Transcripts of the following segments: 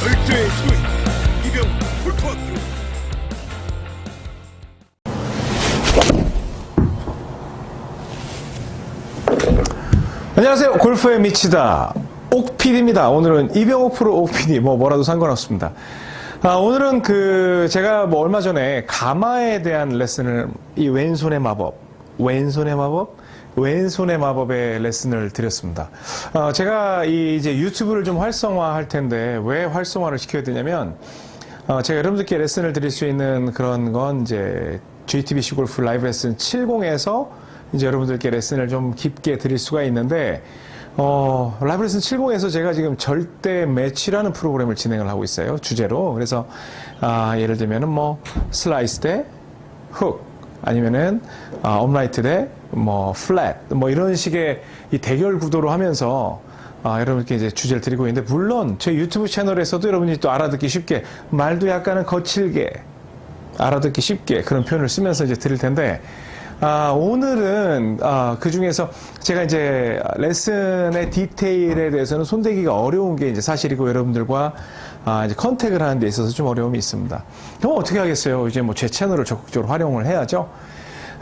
절대의 소위 이병 홀토학교 안녕하세요. 골프에 미치다. 옥PD입니다. 오늘은 이병옥 프로 옥PD, 뭐, 뭐라도 상관없습니다. 아, 오늘은 그, 제가 뭐 얼마 전에 가마에 대한 레슨을, 이 왼손의 마법, 왼손의 마법? 왼손의 마법의 레슨을 드렸습니다. 아, 제가 이 이제 유튜브를 좀 활성화 할 텐데, 왜 활성화를 시켜야 되냐면, 어, 제가 여러분들께 레슨을 드릴 수 있는 그런 건 이제 JTBC 골프 라이브 레슨 70에서 이제 여러분들께 레슨을 좀 깊게 드릴 수가 있는데, 어, 라이브 레슨 70에서 제가 지금 절대 매치라는 프로그램을 진행을 하고 있어요. 주제로. 그래서, 아, 예를 들면은 뭐, 슬라이스 대 훅, 아니면은, 아, 업라이트 대 뭐, 플랫, 뭐 이런 식의 이 대결 구도로 하면서 아, 여러분께 이제 주제를 드리고 있는데, 물론 제 유튜브 채널에서도 여러분이 또 알아듣기 쉽게, 말도 약간은 거칠게, 알아듣기 쉽게 그런 표현을 쓰면서 이제 드릴 텐데, 아, 오늘은, 아, 그 중에서 제가 이제 레슨의 디테일에 대해서는 손대기가 어려운 게 이제 사실이고 여러분들과 아, 이제 컨택을 하는 데 있어서 좀 어려움이 있습니다. 그럼 어떻게 하겠어요? 이제 뭐 제 채널을 적극적으로 활용을 해야죠.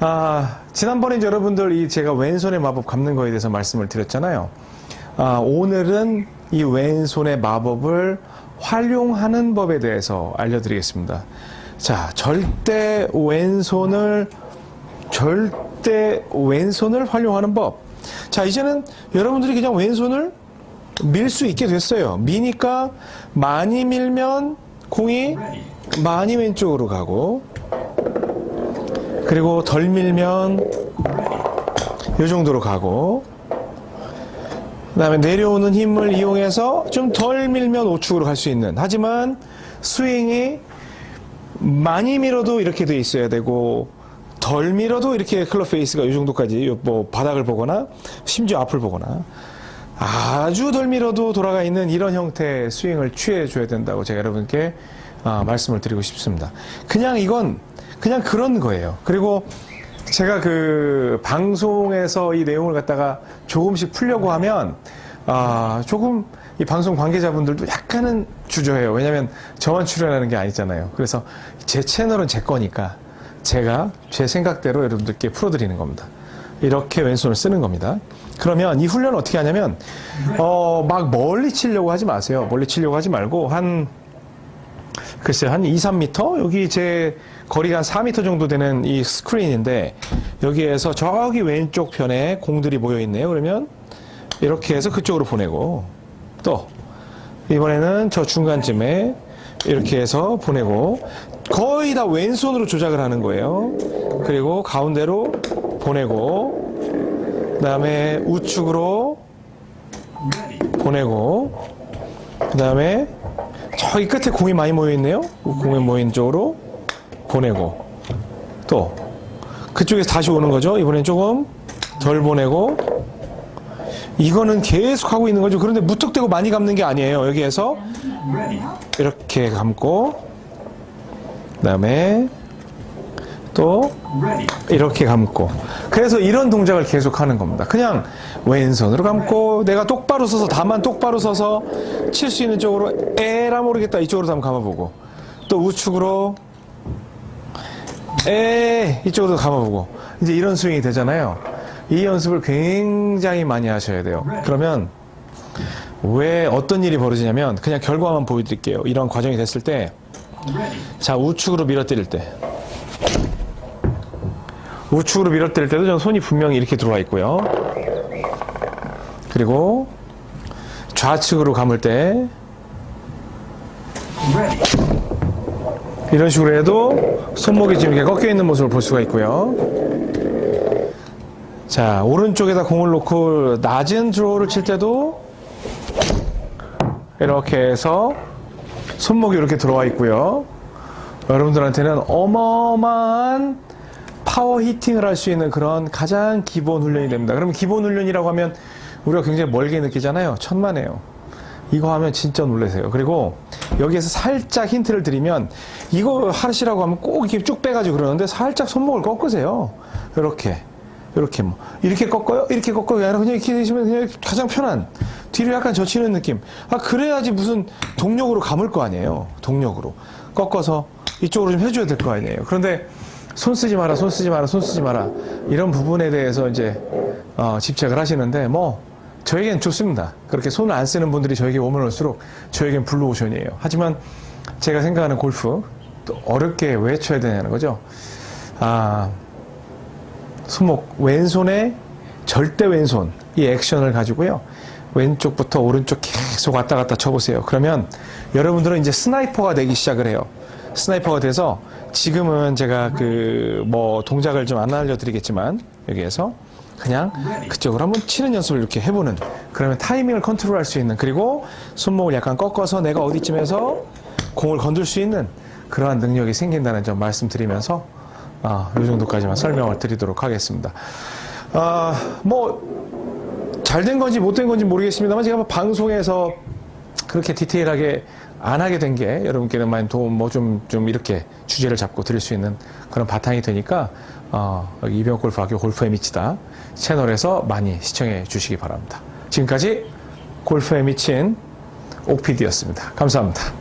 아, 지난번에 이제 여러분들 이 제가 왼손의 마법 갚는 거에 대해서 말씀을 드렸잖아요. 아, 오늘은 이 왼손의 마법을 활용하는 법에 대해서 알려드리겠습니다. 자, 절대 왼손을, 절대 왼손을 활용하는 법. 자, 이제는 여러분들이 그냥 왼손을 밀 수 있게 됐어요. 미니까 많이 밀면 공이 많이 왼쪽으로 가고, 그리고 덜 밀면 이 정도로 가고, 그 다음에 내려오는 힘을 이용해서 좀 덜 밀면 우측으로 갈 수 있는. 하지만 스윙이 많이 밀어도 이렇게 돼 있어야 되고, 덜 밀어도 이렇게 클럽 페이스가 이 정도까지 뭐 바닥을 보거나 심지어 앞을 보거나 아주 덜 밀어도 돌아가 있는 이런 형태의 스윙을 취해 줘야 된다고 제가 여러분께 아, 말씀을 드리고 싶습니다. 그냥 이건 그냥 그런 거예요. 그리고 제가 그 방송에서 이 내용을 갖다가 조금씩 풀려고 하면 아 조금 이 방송 관계자분들도 약간은 주저해요. 왜냐하면 저만 출연하는 게 아니잖아요. 그래서 제 채널은 제 거니까 제가 제 생각대로 여러분들께 풀어드리는 겁니다. 이렇게 왼손을 쓰는 겁니다. 그러면 이 훈련을 어떻게 하냐면 어 막 멀리 치려고 하지 마세요. 멀리 치려고 하지 말고 한 글쎄 한 2, 3m 여기 제 거리가 한 4m 정도 되는 이 스크린인데 여기에서 저기 왼쪽 편에 공들이 모여 있네요. 그러면 이렇게 해서 그쪽으로 보내고 또 이번에는 저 중간쯤에 이렇게 해서 보내고 거의 다 왼손으로 조작을 하는 거예요. 그리고 가운데로 보내고 그 다음에 우측으로 보내고 그 다음에 저기 끝에 공이 많이 모여 있네요. 공이 모인 쪽으로 보내고 또 그쪽에서 다시 오는 거죠. 이번엔 조금 덜 보내고 이거는 계속 하고 있는 거죠. 그런데 무턱대고 많이 감는 게 아니에요. 여기에서 이렇게 감고 그 다음에 또 이렇게 감고 그래서 이런 동작을 계속 하는 겁니다. 그냥 왼손으로 감고 내가 똑바로 서서 다만 똑바로 서서 칠 수 있는 쪽으로 에라 모르겠다 이쪽으로 한번 감아보고 또 우측으로 에 이쪽으로 감아보고 이제 이런 스윙이 되잖아요. 이 연습을 굉장히 많이 하셔야 돼요. 그러면 왜 어떤 일이 벌어지냐면 그냥 결과만 보여드릴게요. 이런 과정이 됐을 때 자, 우측으로 밀어뜨릴 때. 우측으로 밀어뜨릴 때도 저는 손이 분명히 이렇게 들어와 있고요. 그리고 좌측으로 감을 때 이런 식으로 해도 손목이 지금 이렇게 꺾여 있는 모습을 볼 수가 있고요. 자, 오른쪽에다 공을 놓고 낮은 드로우를 칠 때도 이렇게 해서 손목이 이렇게 들어와 있고요. 여러분들한테는 어마어마한 파워 히팅을 할 수 있는 그런 가장 기본 훈련이 됩니다. 그러면 기본 훈련이라고 하면 우리가 굉장히 멀게 느끼잖아요. 천만에요. 이거 하면 진짜 놀라세요. 그리고 여기에서 살짝 힌트를 드리면 이거 하시라고 하면 꼭 이렇게 쭉 빼가지고 그러는데 살짝 손목을 꺾으세요. 이렇게. 이렇게 뭐 이렇게 꺾어요? 이렇게 꺾어요? 그냥 이렇게 되시면 그냥 가장 편한 뒤로 약간 젖히는 느낌. 아, 그래야지 무슨 동력으로 감을 거 아니에요. 동력으로. 꺾어서 이쪽으로 좀 해줘야 될 거 아니에요. 그런데 손 쓰지 마라, 손 쓰지 마라, 손 쓰지 마라. 이런 부분에 대해서 이제, 어, 집착을 하시는데, 뭐, 저에겐 좋습니다. 그렇게 손을 안 쓰는 분들이 저에게 오면 올수록 저에겐 블루오션이에요. 하지만 제가 생각하는 골프, 또 어렵게 왜 쳐야 되냐는 거죠. 아, 손목, 왼손에 절대 왼손, 이 액션을 가지고요. 왼쪽부터 오른쪽 계속 왔다 갔다 쳐보세요. 그러면 여러분들은 이제 스나이퍼가 되기 시작을 해요. 스나이퍼가 돼서 지금은 제가 그 뭐 동작을 좀 안 알려드리겠지만 여기에서 그냥 그쪽으로 한번 치는 연습을 이렇게 해보는 그러면 타이밍을 컨트롤할 수 있는 그리고 손목을 약간 꺾어서 내가 어디쯤에서 공을 건들 수 있는 그러한 능력이 생긴다는 점 말씀드리면서 아, 이 정도까지만 설명을 드리도록 하겠습니다. 아, 뭐 잘 된 건지 못 된 건지 모르겠습니다만 제가 뭐 방송에서 그렇게 디테일하게 안 하게 된 게 여러분께는 많이 도움 뭐좀좀 이렇게 주제를 잡고 드릴 수 있는 그런 바탕이 되니까 어, 이병 골프학교 골프에 미치다 채널에서 많이 시청해 주시기 바랍니다. 지금까지 골프에 미친 옥피디였습니다. 감사합니다.